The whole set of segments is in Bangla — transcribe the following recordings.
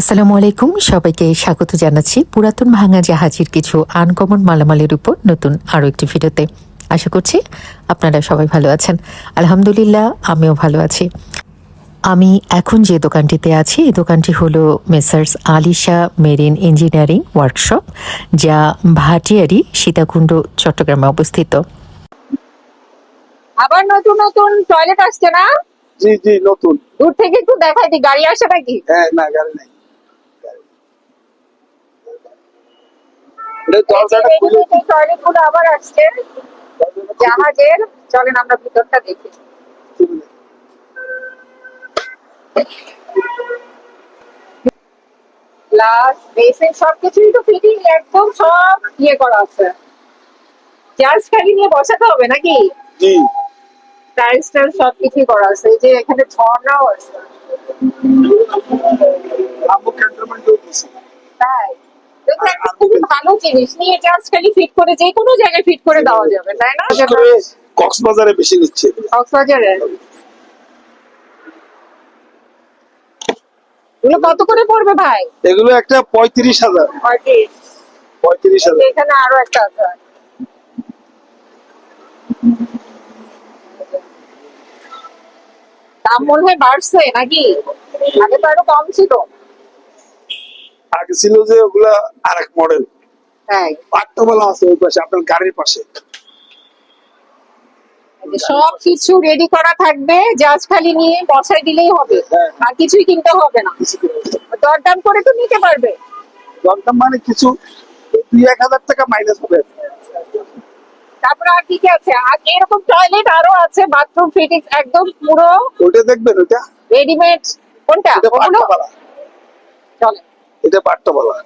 আসসালামু আলাইকুম সবাইকে স্বাগত জানাচ্ছি পুরাতন ভাঙা জাহাজের কিছু আনকমন মালামালের উপর নতুন আরও একটি ভিডিওতে। আশা করছি আপনারা সবাই ভালো আছেন। আলহামদুলিল্লাহ আমিও ভালো আছি। আমি এখন যে দোকানটিতে আছি এই দোকানটি হলো messrs Alisha marine engineering workshop যা ভাটিয়ারি সীতাকুণ্ড চট্টগ্রামে অবস্থিত। আবার নতুন নতুন টয়লেট আসছে না? জি জি নতুন। দূর থেকে একটু দেখাই দি গাড়ি আসে নাকি? হ্যাঁ না গাড়ি নাই এটা দরজাটা খুলে টয়লেটগুলো আবার আসছে জাহাজের চলেন আমরা ভিতরটা দেখি। গ্লাস বেসিন সবকিছুই তো ফিটিং একদম সব ইয়ে করা আছে। চার্জ খালি নিয়ে বসাতে হবে নাকি? জি। টাইলস টাইল সবকিছুই করা আছে এই যে এখানে ঝর্ণাও আছে। তাই? ভালো জিনিস। নিয়ে জাস্ট খালি ফিট করে যে কোনো জায়গায় ফিট করে দেওয়া যাবে তাই না? কক্সবাজারে বেশি নিচ্ছে। কক্সবাজারে? এগুলো কত করে পড়বে ভাই? এগুলো একটা পঁয়ত্রিশ হাজার। পঁয়ত্রিশ হাজার। এখানে আরও একটা আছে। দাম মনে হয় বাড়ছে নাকি? আগে তো আরও কম ছিল। আগে ছিল যে ওগুলা আর এক মডেল তাই আছে ওই পাশে আপনার গাড়ির পাশে। সব কিছু রেডি করা থাকবে জাস্ট খালি নিয়ে বসাই দিলেই হবে। হ্যাঁ। আর কিছুই কিনতে হবে না। দরদাম করে তো নিতে পারবে। দরদাম মানে কিছু দুই এক হাজার টাকা মাইনাস হবে। তারপরে আর কি কি আছে? আর এরকম টয়লেট আরও আছে বাথরুম ফিটিংস একদম পুরো ওইটা দেখবেন ওইটা? রেডিমেড কোনটা? চলে। এটা পাট্টাপালা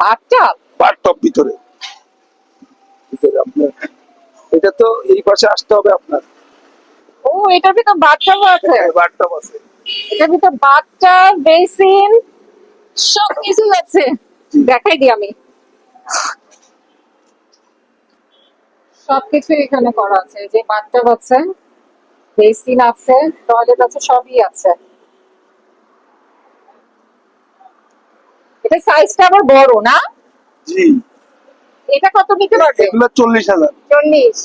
আটটা পাটটপ ভিতরে। ভিতরে আপনার এটা তো এই পাশে আসতে হবে আপনার। ও এটার ভিতর বাথটাব আছে? বাটটপ আছে। এটার ভিতর বাথটাব বেসিন সব কিছুই আছে দেখাই দিই আমি। সবকিছু এখানে করা আছে। যে বাথটাব আছে বেসিন আছে টয়লেট আছে সবই আছে। এটা সাইজটা আবার বড় না? জি। এটা কত নিতে পারবে? এগুলো হাজার। চল্লিশ।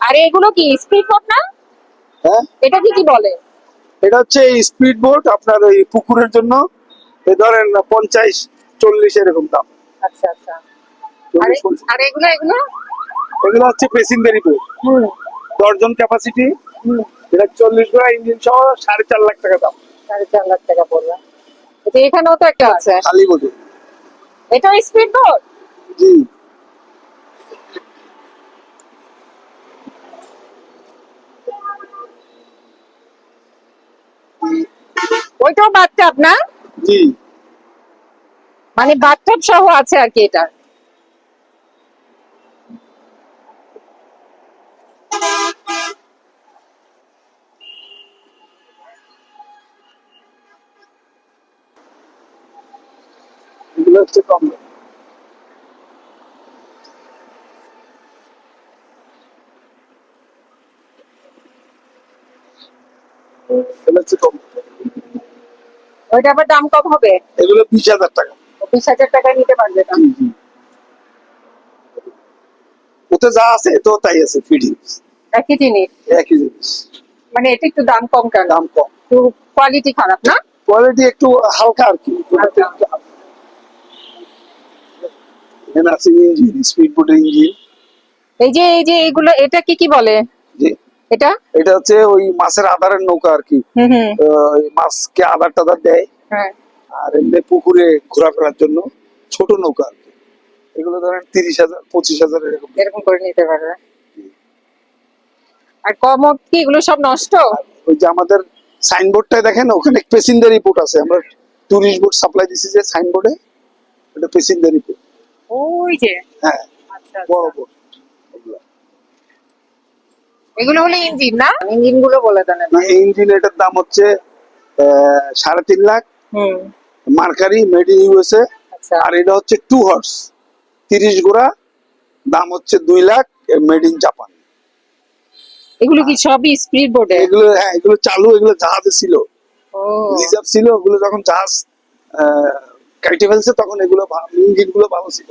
আর এগুলো কি স্পিড বোট না? হ্যাঁ? এটা কি কি বলে? এটা হচ্ছে স্পিড বোট আপনার ওই পুকুরের জন্য। এ ধরেন পঞ্চাশ চল্লিশ এরকম দাম। আচ্ছা আচ্ছা। আর এগুলো এগুলো? এগুলো হচ্ছে প্যাসেঞ্জারি বোট হুম। ক্যাপাসিটি এটা ইঞ্জিন সহ সাড়ে চার লাখ টাকা দাম। সাড়ে চার লাখ টাকা পড়বে। তো এখানেও তো একটা আছে। খালি বোটে এটা স্পিড বোট জি। ওইটাও বাথটাব না? জি। মানে বাথটাব সহ আছে আর কি এটা এগুলো হচ্ছে হচ্ছে কম দাম। ওইটা আবার দাম কম হবে? এগুলো বিশ হাজার টাকা। বিশ হাজার টাকায় নিতে পারবে না জি, জি। ওতে যা আছে তো তাই আছে ফিডিং একই জিনিস? একই জিনিস। মানে এটা একটু দাম কম কেন? দাম কম। কোয়ালিটি খারাপ না? কোয়ালিটি একটু হালকা আর কি। হালকা। ইঞ্জিন স্পিড বোটের ইঞ্জিন এই যে এই যে এগুলো এটা কি কি বলে? এটা? এটা হচ্ছে ওই মাছের আধারের নৌকা আর কি। মাছকে আধার টাধার দেয়। হ্যাঁ। আর এমনি পুকুরে ঘোরাফেরার জন্য ছোট নৌকা আর কি। এগুলো ধরেন তিরিশ হাজার পঁচিশ হাজার এরকম। এরকম করে নিতে পারবে। আর কমত কি এগুলো সব নষ্ট? ওই যে আমাদের সাইনবোর্ডটায় দেখেন ওখানে প্যাসেঞ্জারি বোট আছে। আমরা টুরিস্ট বোর্ড সাপ্লাই দিছি যে সাইনবোর্ডে। ওটা প্যাসেঞ্জারি বোট ওই যে হ্যাঁ আচ্ছা বড় আচ্ছা। ওগুলো। এগুলো হলো ইঞ্জিন না? ইঞ্জিনগুলো বলে দেন ইঞ্জিন এটার দাম হচ্ছে সাড়ে তিন lakh. Mercury made in USA আর এটা হচ্ছে টু হর্স তিরিশ গোড়া দাম হচ্ছে দুই লাখ মেড ইন জাপান এগুলো কি সবই স্পিড বোর্ডে এগুলো হ্যাঁ এগুলো চালু এগুলো জাহাজে ছিল। রিজার্ভ ছিল ওগুলো যখন জাহাজ কাইটে ফেলছে তখন এগুলো ইঞ্জিনগুলো ভালো ছিল।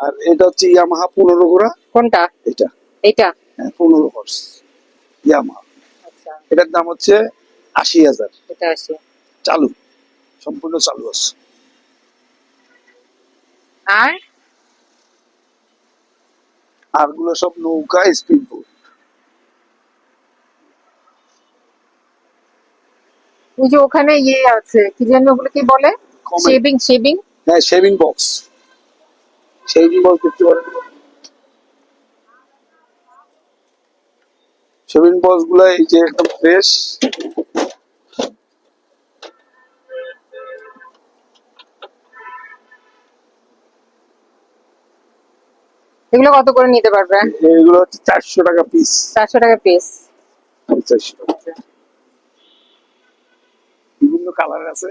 আর এটা হচ্ছে ইয়ামাহা পনেরো গোড়া কোনটা? এটা। এটা? হ্যাঁ, পনেরো হর্স ইয়ামাহা আচ্ছা। এটার দাম হচ্ছে আশি হাজার। এটা আছে চালু। সম্পূর্ণ চালু আছে। আর? আরগুলো সব নৌকা স্পিড বোট ওই যে ওখানে ইয়ে আছে কি জানি ওগুলো কি বলে. শেভিং শেভিং হ্যাঁ শেভিং বক্স শেভিং বক্স দেখতে পারেন। শেভিং বক্সগুলো এই যে একদম ফ্রেশ এগুলো কত করে নিতে পারবে? এগুলো হচ্ছে চারশো টাকা পিস চারশো টাকা পিস চারশো টাকা বিভিন্ন কালার আছে।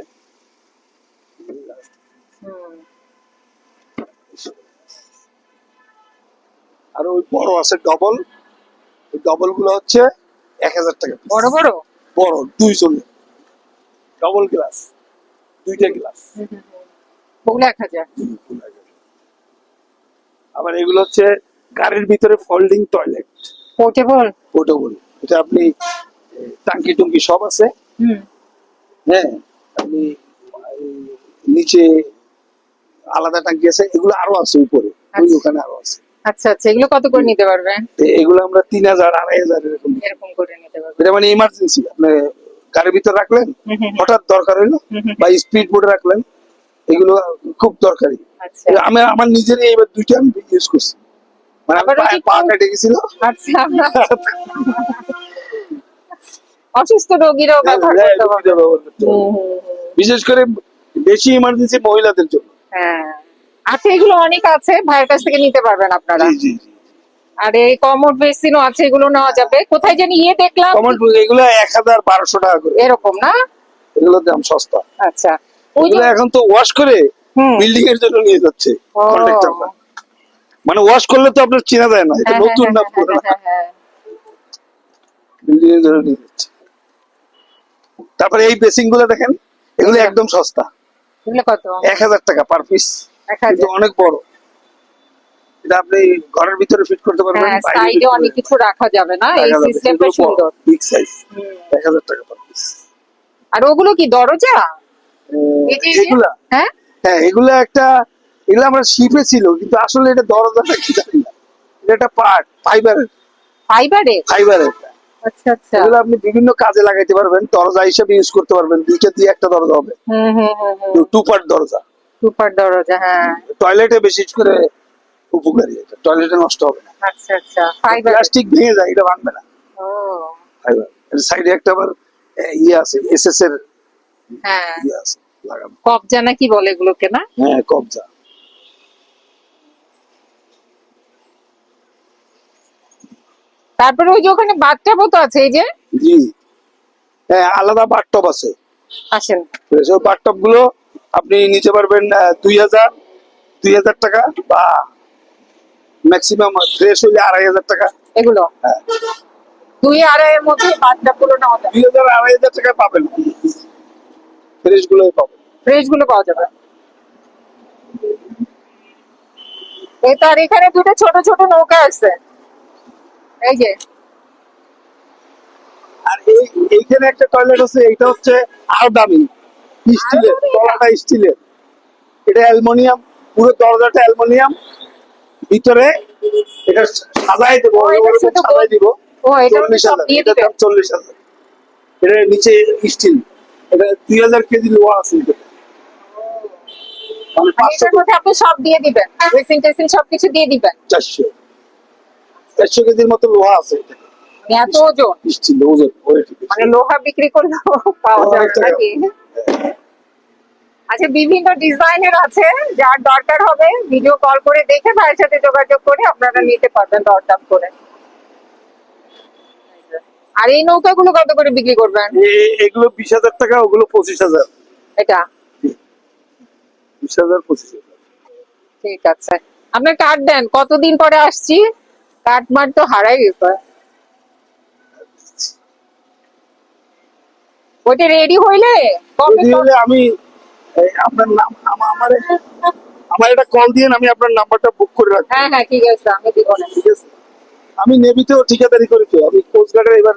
আর ওই বড় আছে ডবল ওই ডবলগুলো হচ্ছে এক হাজার টাকা বড় বড়? বড় দুই দুইজনের ডবল গ্লাস দুইটা গ্লাস ওগুলো এক হাজার। আবার এগুলো হচ্ছে গাড়ির ভিতরে ফোল্ডিং টয়লেট পোর্টেবল পোর্টেবল এটা আপনি টাঙ্কি টুঙ্কি সব আছে। হুম। হ্যাঁ। আপনি নিচে আলাদা টাঙ্কি আছে এগুলো আরও আছে উপরে। ওই আচ্ছা। ওখানে আরও আছে। আচ্ছা আচ্ছা এগুলো কত করে নিতে পারবে? এগুলো আমরা তিন হাজার আড়াই হাজার এরকম এরকম করে নিতে পারবে। এটা মানে ইমার্জেন্সি আপনি গাড়ির ভিতরে রাখলেন। হঠাৎ দরকার হইল। বা স্পিড বোর্ডে রাখলেন এগুলো খুব দরকারি। আচ্ছা। আমি আমার নিজেরই এবার দুইটা আমি ইউজ করছি। মানে পা কেটে গেছিল। আচ্ছা। অসুস্থ রোগীরাও ব্যবহার হ্যাঁ, করতে পারবে দুইটা ব্যবহার করতে পারব। বিশেষ করে বেশি ইমার্জেন্সি মহিলাদের জন্য। হ্যাঁ। আচ্ছা এগুলো অনেক আছে। ভাইয়ের কাছ থেকে নিতে পারবেন আপনারা। জি জি জি। আর এই কমোড বেসিনও আছে এগুলো নেওয়া যাবে। কোথায় জানি ইয়ে দেখলাম। কমন এগুলো এক হাজার বারোশো টাকা করে। এরকম না? এগুলোর দাম সস্তা। আচ্ছা। ওই যে এগুলো এখন তো ওয়াশ করে বিল্ডিং এর জন্য নিয়ে যাচ্ছে কন্ট্রাক্টররা মানে ওয়াশ করলে তো আপনার চেনা যায় না এটা হ্যাঁ, নতুন না হ্যাঁ, হ্যাঁ, পুরোনো। হ্যাঁ, হ্যাঁ। বিল্ডিং এর জন্য নিয়ে যাচ্ছে। তারপরে এই বেসিংগুলো দেখেন এগুলো। একদম সস্তা। এক হাজার টাকা পার পিস কিন্তু অনেক বড়। এটা আপনি ঘরের ভিতরে ফিট করতে পারবেন হ্যাঁ সাইডে অনেক কিছু রাখা যাবে না? এই সিস্টেমটা সুন্দর। big size, হুম। টাকা পার পিস আর ওগুলো কি দরজা? এগুলা। হ্যাঁ? হ্যাঁ এগুলো একটা এগুলো আমরা শিপে ছিল কিন্তু আসলে এটা দরজাটা কি জানি না। এটা একটা পার্ট ফাইবারের ফাইবারে ফাইবারের আচ্ছা আচ্ছা। এগুলো আপনি বিভিন্ন কাজে লাগাইতে পারবেন দরজা হিসেবে ইউজ করতে পারবেন দুইটা দিয়ে একটা দরজা হবে। হুম হুম হুম হুম। টু পার্ট দরজা। দরজা হ্যাঁ। টয়লেটে বিশেষ করে উপকারী এটা টয়লেটে নষ্ট হবে না। আচ্ছা আচ্ছা। ফাইবার প্লাস্টিক ভেঙে যায় এটা ভাঙবে না। ও। ফাইবার সাইডে একটা আবার ইয়ে আছে এসএস এর হ্যাঁ। ইয়ে আছে লাগানো কবজা নাকি বলে এগুলোকে না? হ্যাঁ কবজা। তারপরে ওই যে ওখানে বাথটাবও তো আছে এই যে? জি। হ্যাঁ আলাদা বাথটব আছে। আসেন। সেই বাথটবগুলো আপনি নিতে পারবেন দুই হাজার দুই হাজার টাকা বা ম্যাক্সিমাম ফ্রেশ হইলে আড়াই হাজার টাকা। এগুলো? হ্যাঁ। দুই আড়াইয়ের মধ্যে বাথটাবগুলো যাবে দুই হাজার আড়াই হাজার টাকা পাবেন। ফ্রেশ গুলোই পাবেন। ফ্রেশগুলো পাওয়া যাবে। এই তার এখানে দুটো ছোট ছোট নৌকা আছে। এই যে। আর এই এইখানে একটা টয়লেট আছে এটা হচ্ছে আরও দামি। স্টিলের তলাটা স্টিলের। এটা অ্যালুমিনিয়াম পুরো দরজাটা অ্যালুমিনিয়াম। ভিতরে এটা সাজাই দেবো সাজাই দিব। চল্লিশ হাজার এটা দিবে? দাম চল্লিশ হাজার। এটা নিচে স্টিল। এটা দুই হাজার কেজি লোহা আছে। মানে পাঁচশো মধ্যে আপনি সব দিয়ে দিবেন। ড্রেসিং টেসিং সবকিছু দিয়ে দিবেন। চারশো। চারশো কেজির মতো লোহা আছে মানে এত ওজন? ওজন মানে লোহা বিক্রি করলেও পাওয়া যাবে নাকি? আচ্ছা বিভিন্ন ডিজাইনের আছে যার দরকার হবে ভিডিও কল করে দেখে ভাইয়ের সাথে যোগাযোগ করে আপনারা নিতে পারবেন দরদাম করে। আর এই নৌকাগুলো কত করে বিক্রি করবেন? এগুলো বিশ হাজার টাকা ওগুলো পঁচিশ হাজার। এটা? বিশ হাজার পঁচিশ হাজার। ঠিক আছে। আপনার কার্ড দেন কতদিন পরে আসছি? কার্ড তো হারাই গেছে। ওইটা রেডি হইলে আমি আপনার নাম আমার আমার একটা কল দিয়ে আমি আপনার নাম্বারটা বুক করে রাখব। হ্যাঁ হ্যাঁ ঠিক আছে আমি দিব না। ঠিক আছে। আমি নেভিতেও ঠিকাদারি করি আমি কোস্টগার্ডের এবার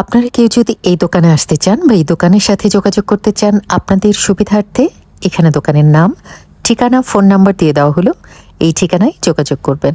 আপনারা কেউ যদি এই দোকানে আসতে চান বা এই দোকানের সাথে যোগাযোগ করতে চান আপনাদের সুবিধার্থে এখানে দোকানের নাম ঠিকানা ফোন নাম্বার দিয়ে দেওয়া হলো। এই ঠিকানায় যোগাযোগ করবেন।